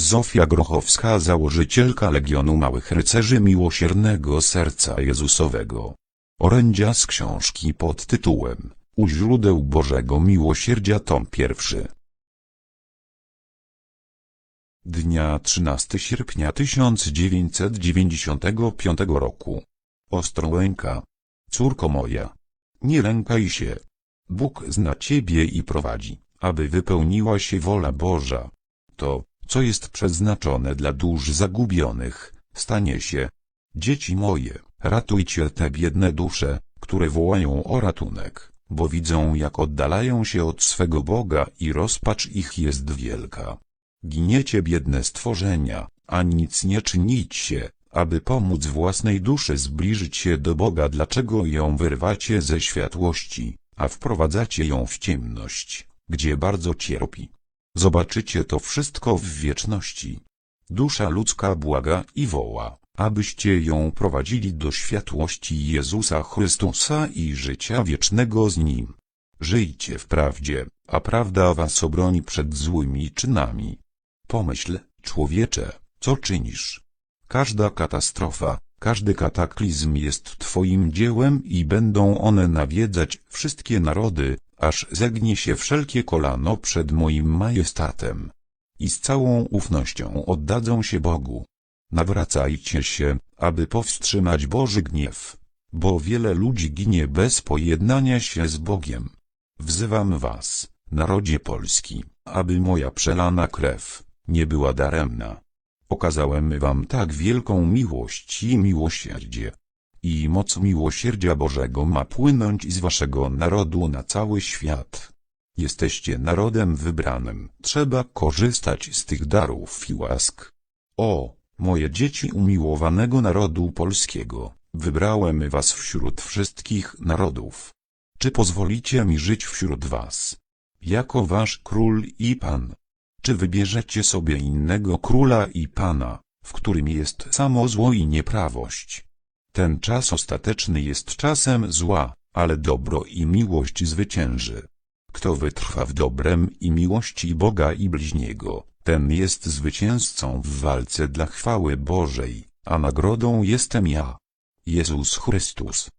Zofia Grochowska założycielka Legionu Małych Rycerzy Miłosiernego Serca Jezusowego. Orędzia z książki pod tytułem U źródeł Bożego Miłosierdzia tom pierwszy. Dnia 13 sierpnia 1995 roku. Ostrołęka. Córko moja. Nie lękaj się. Bóg zna ciebie i prowadzi, aby wypełniła się wola Boża. To, co jest przeznaczone dla dusz zagubionych, stanie się. Dzieci moje, ratujcie te biedne dusze, które wołają o ratunek, bo widzą jak oddalają się od swego Boga i rozpacz ich jest wielka. Giniecie biedne stworzenia, a nic nie czynicie, aby pomóc własnej duszy zbliżyć się do Boga dlaczego ją wyrwacie ze światłości, a wprowadzacie ją w ciemność, gdzie bardzo cierpi. Zobaczycie to wszystko w wieczności. Dusza ludzka błaga i woła, abyście ją prowadzili do światłości Jezusa Chrystusa i życia wiecznego z Nim. Żyjcie w prawdzie, a prawda was obroni przed złymi czynami. Pomyśl, człowiecze, co czynisz? Każda katastrofa, każdy kataklizm jest Twoim dziełem i będą one nawiedzać wszystkie narody, aż zegnie się wszelkie kolano przed moim majestatem. I z całą ufnością oddadzą się Bogu. Nawracajcie się, aby powstrzymać Boży gniew, bo wiele ludzi ginie bez pojednania się z Bogiem. Wzywam was, narodzie polski, aby moja przelana krew nie była daremna. Okazałem wam tak wielką miłość i miłosierdzie. I moc miłosierdzia Bożego ma płynąć z waszego narodu na cały świat. Jesteście narodem wybranym, trzeba korzystać z tych darów i łask. O, moje dzieci umiłowanego narodu polskiego, wybrałem was wśród wszystkich narodów. Czy pozwolicie mi żyć wśród was? Jako wasz król i pan. Czy wybierzecie sobie innego króla i pana, w którym jest samo zło i nieprawość? Ten czas ostateczny jest czasem zła, ale dobro i miłość zwycięży. Kto wytrwa w dobrem i miłości Boga i bliźniego, ten jest zwycięzcą w walce dla chwały Bożej, a nagrodą jestem ja. Jezus Chrystus.